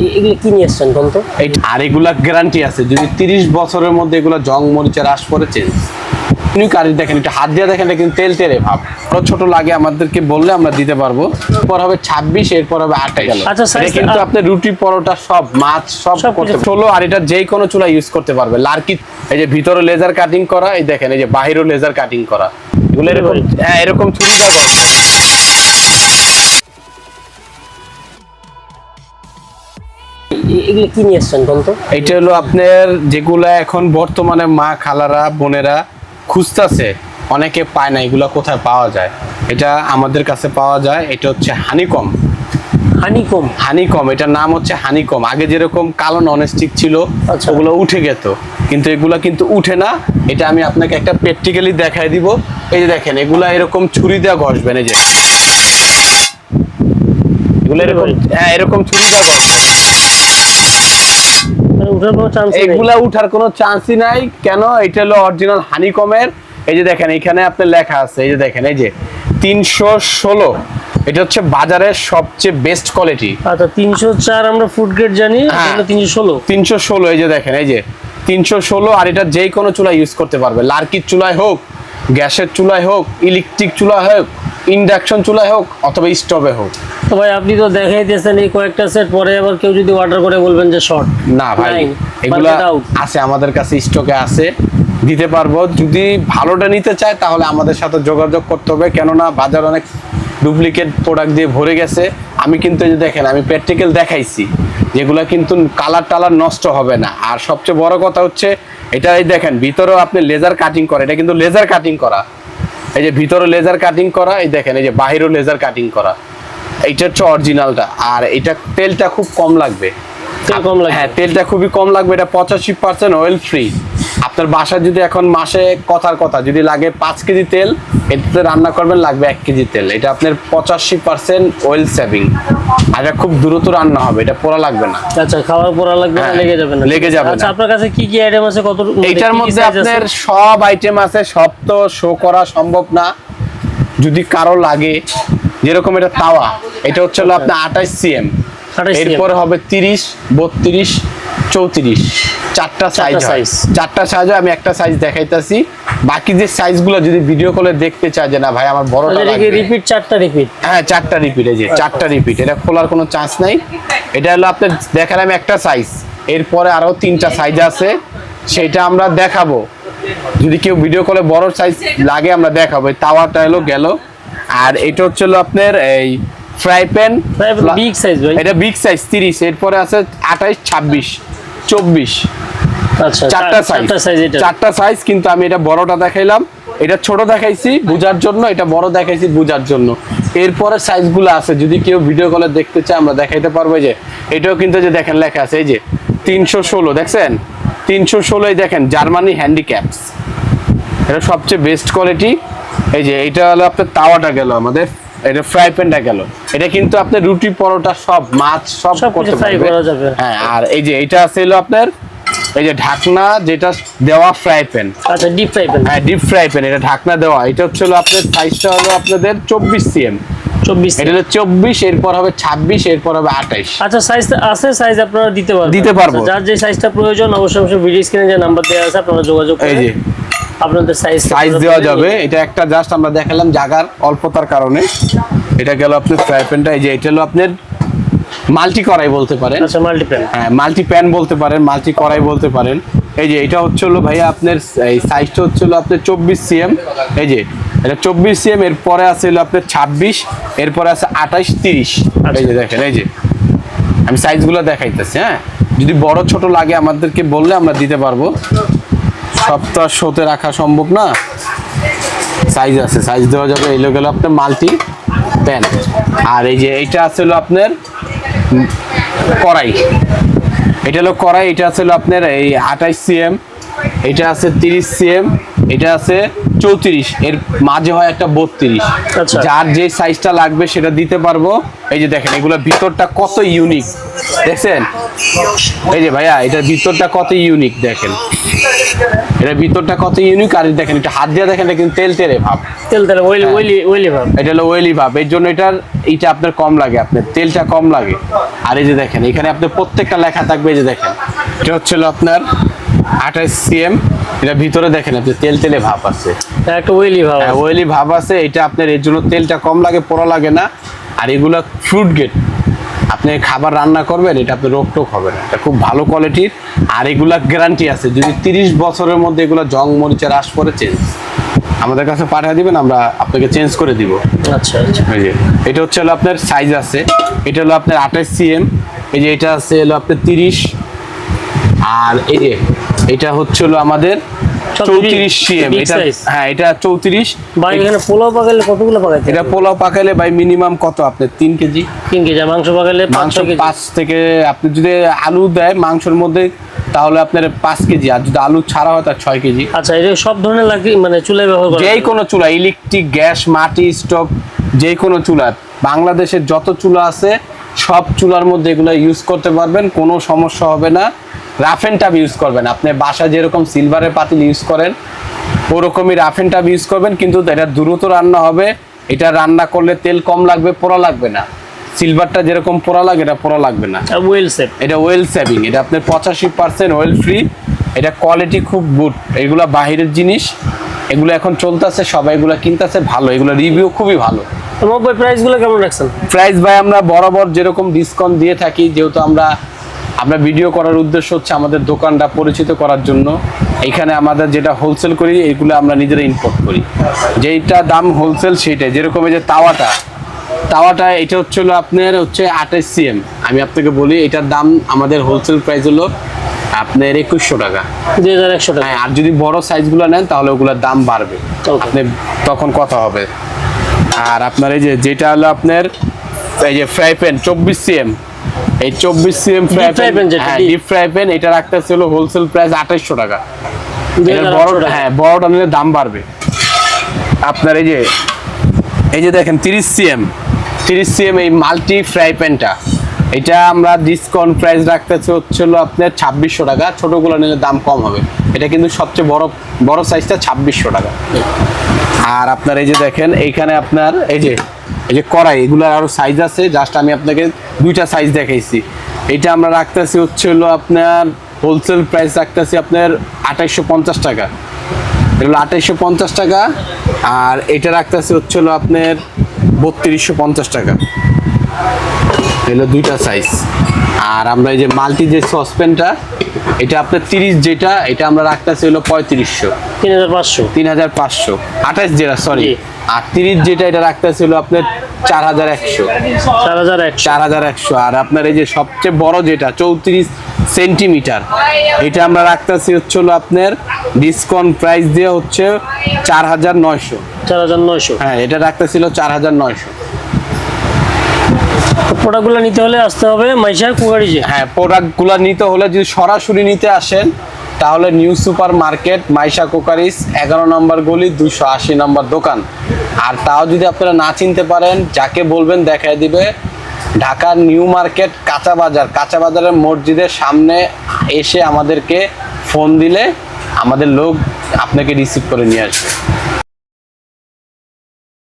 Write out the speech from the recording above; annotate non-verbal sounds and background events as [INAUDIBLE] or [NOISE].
এ- এগুলো কি নিয়ে এসছেন বলতো? আর এগুলা গ্যারান্টি আছে। যদি তিরিশ বছরের মধ্যে এগুলা জং মরিচের আশ পরে চেঞ্জ আপনি কারি দেখেন একটু হাত দিয়ে দেখেন কিন্তু তেল তেলে ভাব। বড় ছোট লাগে আমাদেরকে বললে আমরা দিতে পারব। এরপর হবে ছাব্বিশ এরপর হবে আঠাশ আচ্ছা, কিন্তু আপনি রুটি পরোটা সব মাছ সব করতে ষোলো আর এটা যেই কোনো চুলা ইউজ করতে পারবে। লার্কি এই যে ভিতরে লেজার কাটিং করা এই দেখেন এই যে বাহিরও লেজার কাটিং করা। এগুলো এরকম হ্যাঁ এরকম ছুরি দেওয়া এগুলো কি নিয়ে এসছেন বলতো? এইটা হলো আপনার যেগুলা এখন বর্তমানে মা খালারা বোনেরা খুঁজতেছে অনেকে পায় না এগুলা কোথায় পাওয়া যায়? এটা আমাদের কাছে পাওয়া যায় এটা হচ্ছে হানিকম। হানিকম? হানিকম এটার নাম হচ্ছে হানিকম। আগে যেরকম কালো ননস্টিক ছিল আচ্ছা। ওগুলো উঠে গেত। কিন্তু এগুলা কিন্তু উঠে না। এটা আমি আপনাকে একটা প্র্যাকটিক্যালি দেখাই দিব। এই যে দেখেন এগুলা এরকম ছুরি দেওয়া ঘষবেন এই যে। এগুলো এরকম হ্যাঁ এরকম ছুরি দেওয়া ঘষবেন। মানে কোনো চান্স এগুলা উঠার কোনো চান্সই নাই। কেন? এটা হলো অরিজিনাল হানিকমের এই যে দেখেন এখানে আপনার লেখা আছে এই যে দেখেন এই যে তিনশো ষোলো। এটা হচ্ছে বাজারের সবচেয়ে বেস্ট কোয়ালিটি আচ্ছা তিনশো চার আমরা ফুড গ্রেড জানি হ্যাঁ। তিনশো ষোলো। তিনশো ষোলো এই যে দেখেন এই যে তিনশো ষোলো আর এটা যেই কোনো চুলা ইউজ করতে পারবে। লার্কির চুলায় হোক গ্যাসের চুলায় হোক ইলেকট্রিক চুলায় হোক ইন্ডাকশন চুলায় হোক অথবা স্টোভে হোক। তো [LAUGHS] ভাই আপনি তো দেখাই দিয়েছেন এই কয়েকটা সেট পরে আবার কেউ যদি অর্ডার করে বলবেন যে শর্ট না ভাই এগুলা আছে আমাদের কাছে স্টকে আছে দিতে পারব। যদি ভালোটা নিতে চায় তাহলে আমাদের সাথে যোগাযোগ করতে হবে। কেননা বাজার অনেক ডুপ্লিকেট প্রোডাক্ট দিয়ে ভরে গেছে। আমি কিন্তু যে দেখেন আমি প্র্যাকটিক্যাল দেখাইছি যেগুলো কিন্তু কালার টালার নষ্ট হবে না। আর সবচেয়ে বড় কথা হচ্ছে এটা এই দেখেন ভিতরেও আপনি লেজার কাটিং করে এটা কিন্তু লেজার কাটিং করা। এই যে ভিতরে লেজার কাটিং করা এই দেখেন এই যে বাহিরও লেজার কাটিং করা। এইটা হচ্ছে অরিজিনালটা আর এটা তেলটা খুব কম লাগবে। তেল কম লাগবে। হ্যাঁ তেলটা খুবই কম লাগবে। এটা পঁচাশি পার্সেন্ট অয়েল ফ্রি আপনার বাসায় যদি এখন মাসে কথার কথা যদি লাগে পাঁচ কেজি তেল এটাতে রান্না করবেন লাগবে এক কেজি তেল। এটা আপনার পঁচাশি পার্সেন্ট অয়েল সেভিং আর এটা খুব দ্রুত রান্না হবে। এটা পোড়া লাগবে না। আচ্ছা খাওয়ার পর লাগবে না হ্যাঁ, লেগে যাবে না। লেগে যাবে আচ্ছা। আপনার কাছে কি কি আইটেম আছে? কত কি কি মধ্যে আপনার সব আইটেম আছে। সব তো শো করা সম্ভব না। যদি কারও লাগে যেরকম এটা তাওয়া এটা হচ্ছে হলো আপনার আঠাশ সিএম। 28 cm এরপরে হবে তিরিশ বত্রিশ চৌত্রিশ। চারটা সাইজ size। চারটা সাইজে আমি একটা সাইজ দেখাইতেছি। বাকি যে সাইজগুলো যদি ভিডিও কলে দেখতে চায় যে না ভাই আমার বড়টা লাগবে। রিপিট চারটা রিপিট হ্যাঁ চারটা রিপিট এই যে চারটা রিপিট এটা খোলার কোনো চান্স নাই। এটা হলো আপনার দেখালাম একটা সাইজ এরপরে আরও তিনটা সাইজ আছে। সেটা আমরা দেখাবো। যদি কেউ ভিডিও কলে বড় সাইজ লাগে আমরা দেখাবো। তাওয়াটা হলো গেল। আর এটা হচ্ছে আপনার এই ফ্রাই প্যান বিগ সাইজ ভাই। এটা বিগ সাইজ তিরিশ। এরপরে আছে আঠাইশ ছাব্বিশ চব্বিশ। আচ্ছা চারটা সাইজ চারটা সাইজ এটা। চারটা সাইজ কিন্তু আমি এটা বড়টা দেখাইলাম। এটা ছোট দেখাইছি বুঝার জন্য এটা বড় দেখাইছি বুঝার জন্য। এরপরে সাইজগুলো আছে যদি কেউ ভিডিও কলে দেখতে চায় আমরা দেখাইতে পারব যে এটাও কিন্তু যে দেখেন লেখা আছে এই যে তিনশো ষোলো দেখছেন? তিনশো ষোলোই দেখেন জার্মানি হ্যান্ডিক্যাপস এটা সবচেয়ে বেস্ট কোয়ালিটি এই যে এটা হলো আপনার তাওয়াটা গেল আমাদের এটা ফ্রাই প্যানটা গেল। এটা কিন্তু আপনার রুটি পরোটা সব মাছ সব করতে পারবে। হ্যাঁ আর এই যে এটা আছে হলো আপনার এই যে ঢাকনা যেটা দেওয়া ফ্রাই প্যান আচ্ছা ডিপ ফ্রাই প্যান হ্যাঁ ডিপ ফ্রাই প্যান এটা ঢাকনা দেওয়া। এটা হচ্ছে হলো আপনার সাইজটা হলো আপনাদের চব্বিশ সিএম চব্বিশ এটা হলো চব্বিশ এরপর হবে ছাব্বিশ এরপর হবে আঠাইশ। আচ্ছা সাইজ আছে সাইজ আপনারা দিতে পারবেন। দিতে পারব। আচ্ছা, যার যে সাইজটা প্রয়োজন অবশ্যই অবশ্যই ভিডিও স্ক্রিনে যে নাম্বার দেওয়া আছে আপনারা যোগাযোগ এই যে আপনাদের সাইজ সাইজ দেওয়া যাবে। এটা একটা জাস্ট আমরা দেখালাম জাগার অল্পতার কারণে। এটা গেল আপনার ফ্রাই প্যানটা এই যে এটা হলো আপনার মাল্টি কড়াই বলতে পারেন। আচ্ছা মাল্টি প্যান হ্যাঁ মাল্টি প্যান বলতে পারেন মাল্টি কড়াই বলতে পারেন। এই যে এটা হচ্ছে হলো ভাইয়া আপনার এই সাইজটা হচ্ছে হলো আপনার চব্বিশ সিএম এই যে এটা চব্বিশ সিএম এরপরে আছে হলো আপনার ছাব্বিশ এরপরে আছে আঠাইশ তিরিশ। এই যে দেখেন এই যে। আমি সাইজগুলো দেখাইতেছি হ্যাঁ। যদি বড় ছোট লাগে আমাদেরকে বললে আমরা দিতে পারব। সব তো আর শোতে রাখা সম্ভব না। সাইজ আছে সাইজ দেওয়া যাবে। এলো গেল আপনার মাল্টি প্যান আর এই যে এইটা আছে হলো আপনার কড়াই। এটা হলো কড়াই, এটা আছে হলো আপনার এই আঠাইশ সিএম, এটা আছে তিরিশ সিএম এটা আছে চৌত্রিশ এর মাঝে হয় একটা বত্রিশ। আচ্ছা। যার যে সাইজটা লাগবে সেটা দিতে পারব। এই যে দেখেন এগুলো ভিতরটা কত ইউনিক দেখছেন? এই যে ভাইয়া এটার ভিতরটা কত ইউনিক দেখেন। এটা ভিতরটা কত ইউনিক আর দেখেন এটা হাত দিয়ে দেখেন এটা কিন্তু তেল তেলে ভাব। তেল তেলে ওইলি হ্যাঁ। ওইলি ওইলি ভাব। এটা হলো ওয়েলি ভাব। এর জন্য এটার এইটা আপনার কম লাগে আপনার তেলটা কম লাগে। আর এই যে দেখেন এখানে আপনার প্রত্যেকটা লেখা থাকবে এই যে দেখেন। এটা হচ্ছে হলো আপনার আঠাশ সিএম এটা ভিতরে দেখেন আপনি তেল তেলে ভাব আছে। একটা ওইলি ভাব হ্যাঁ ওয়েলি ভাব আছে এটা আপনার এর জন্য তেলটা কম লাগে পোড়া লাগে না। আর এগুলো ফ্রুট গেট আপনি খাবার রান্না করবেন এটা আপনি রোগ টোক হবে না। এটা খুব ভালো কোয়ালিটির আর এগুলা গ্যারান্টি আছে। যদি তিরিশ বছরের মধ্যে এগুলো জং মরিচের আশ পরে চেঞ্জ আমাদের কাছে পাঠিয়ে দিবেন আমরা আপনাকে চেঞ্জ করে দিব। আচ্ছা আচ্ছা। এই যে এটা হচ্ছে হলো আপনার সাইজ আছে। এটা হলো আপনার আঠাশ সিএম এই যে এটা আছে হলো আপনার তিরিশ। আর এই যে এটা হচ্ছে হলো আমাদের চৌত্রিশ সিএম এটা হ্যাঁ এটা চৌত্রিশ। ভাই এখানে পোলাও কতগুলো এটা পোলাও পাকালে ভাই মিনিমাম কত তিন কেজি। তিন কেজি মাংস মাংস পাঁচ থেকে আপনি যদি আলু দেয় মাংসের মধ্যে তাহলে আপনার পাঁচ কেজি আর যদি আলু ছাড়া হয় তার ছয় কেজি। আচ্ছা এটা সব ধরনের লাগে মানে চুলায় ব্যবহার করা যেই কোনো চুলা ইলেকট্রিক গ্যাস মাটি স্টোভ যে কোনো চুলা। বাংলাদেশের যত চুলা আছে সব চুলার মধ্যে এগুলো ইউজ করতে পারবেন কোনো সমস্যা হবে না। রাফ এন্ড টাপ ইউজ করবেন। আপনি বাসা যেরকম সিলভারের পাতিল ইউজ করেন ওরকমই রাফ এন্ড টাপ ইউজ করবেন কিন্তু এটা দ্রুত রান্না হবে। এটা রান্না করলে তেল কম লাগবে পোড়া লাগবে না। সিলভারটা যেরকম পোড়া লাগে এটা পোড়া লাগবে না। ওয়েল সেভ এটা ওয়েল সেভিং এটা আপনার পঁচাশি পার্সেন্ট ওয়েল ফ্রি এটা কোয়ালিটি খুব গুড এগুলো বাহিরের জিনিস এগুলো এখন চলতেছে সবাই এগুলো কিনতেছে ভালো। এগুলো রিভিউ খুবই ভালো। মোবাইল প্রাইসগুলো কেমন রাখছেন? প্রাইস ভাই আমরা বরাবর যেরকম ডিসকাউন্ট দিয়ে থাকি যেহেতু আমরা আমরা ভিডিও করার উদ্দেশ্য হচ্ছে আমাদের দোকানটা পরিচিত করার জন্য। এখানে আমাদের যেটা হোলসেল করি এগুলো আমরা নিজেরা ইম্পোর্ট করি। যেইটা দাম হোলসেল সেইটাই। যেরকম এই যে তাওয়াটা তাওয়াটা এটা হচ্ছে হলো আপনার হচ্ছে আঠাশ সিএম আমি আপনাকে বলি এটার দাম আমাদের হোলসেল প্রাইস হলো আপনার একুশশো টাকা। দুই হাজার একশো টাকা। হ্যাঁ আর যদি বড় সাইজগুলো নেন তাহলে ওগুলোর দাম বাড়বে. আপনি তখন কথা হবে। আর আপনার এই যে যেটা হলো আপনার এই যে ফ্রাই প্যান চব্বিশ সিএম এই চব্বিশ সিএম ফ্রাই প্যান হ্যাঁ ডিপ ফ্রাই প্যান এটা রাখতেছে হলো হোলসেল প্রাইস আঠাইশশো টাকা। হ্যাঁ বড়টা নিলে দাম বাড়বে। আপনার এই যে এই যে দেখেন তিরিশ সিএম। তিরিশ সিএম এই মাল্টি ফ্রাই প্যানটা এটা আমরা ডিসকাউন্ট প্রাইস রাখতেছে হচ্ছে হলো আপনার ছাব্বিশশো টাকা। ছোটোগুলো নিলে দাম কম হবে। এটা কিন্তু সবচেয়ে বড় বড় সাইজটা ছাব্বিশশো টাকা। আর আপনার এই যে দেখেন এইখানে আপনার এই যে এই যে কড়াই, এগুলোর আরও সাইজ আছে জাস্ট আমি আপনাকে দুইটা সাইজ দেখাইছি। এটা আমরা রাখতেছি হচ্ছে হলো আপনার হোলসেল প্রাইস রাখতেছি আপনার আঠাইশশো পঞ্চাশ টাকা। এটা হলো আঠাইশশো পঞ্চাশ টাকা, আর এটা রাখতেছি হচ্ছে হলো আপনার বত্রিশশো পঞ্চাশ টাকা। এগুলো দুইটা সাইজ আর আমরা এই যে মাল্টি যে সসপ্যানটা এটা আপনার তিরিশ যেটা এটা আমরা রাখতেছি হলো পঁয়ত্রিশশো। তিন হাজার পাঁচশো। তিন হাজার পাঁচশো। আঠাশ যেটা সরি আর তিরিশ যেটা এটা রাখতেছি হলো আপনার চার হাজার একশো। চার হাজার একশো। চার হাজার একশো। আর আপনার এই যে সবচেয়ে বড় যেটা চৌত্রিশ সেন্টিমিটার এটা আমরা রাখতেছি হচ্ছে হলো আপনার ডিসকাউন্ট প্রাইস দিয়ে হচ্ছে চার হাজার নয়শো। চার হাজার নয়শো। হ্যাঁ এটা রাখতেছিল চার হাজার নয়শো। প্রোডাক্টগুলো নিতে হলে আসতে হবে মাইশা কুগারিজে হ্যাঁ প্রোডাক্টগুলো নিতে হলে যদি সরাসরি নিতে আসেন, তাহলে new super market, Maisha crockeries এগারো নম্বর গলি দুশো আশি নম্বর দোকান। আর তাও যদি আপনারা না চিনতে পারেন, যাকে বলবেন দেখায় দিবে, ঢাকার নিউ মার্কেট, কাঁচা বাজার। কাঁচা বাজারের মসজিদের সামনে এসে আমাদেরকে ফোন দিলে আমাদের লোক আপনাকে রিসিভ করে নিয়ে আসবে।